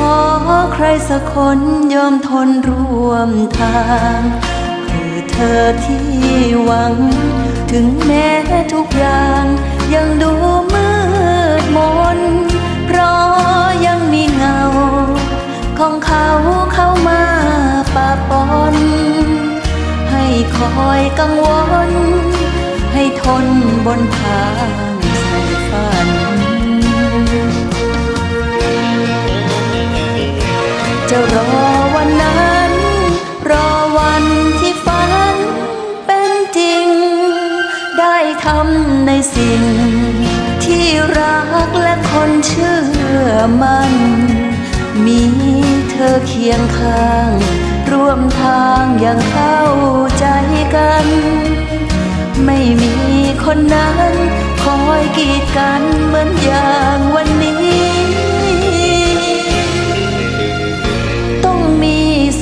ขอใครสักคนยอมทนร่วมทางคือเธอที่หวัง ถึงแม้ทุกอย่างยังดูมืดมน เพราะยังมีเงา ของเขาเข้ามาปะปน ให้คอยกังวล ให้ทนบนทาง รอวันนั้น รอวันที่ฝันเป็นจริง ได้ทำในสิ่ง ที่รักและคนเชื่อมัน มีเธอเคียงข้าง ร่วมทางอย่างเข้าใจกัน ไม่มีคนนั้น คอยกีดกันเหมือนอย่า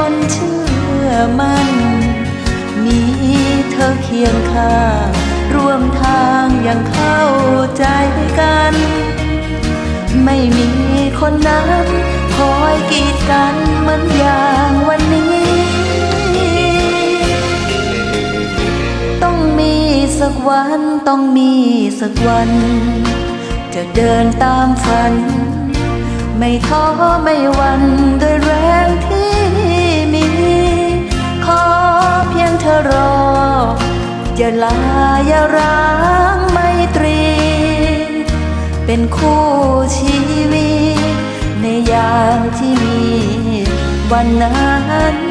คนเชื่อมันมีเธอเคียงข้างร่วมทางอย่างเข้าใจกัน ไม่มีคนนั้นคอยกีดกันเหมือนอย่างวันนี้ ต้องมีสักวันต้องมีสักวัน จะเดินตามฝัน ไม่ท้อไม่หวันด้วยแรงที่ อย่าลาอย่าร้างไมตรี เป็นคู่ชีวิต ในยามที่มีวันนั้น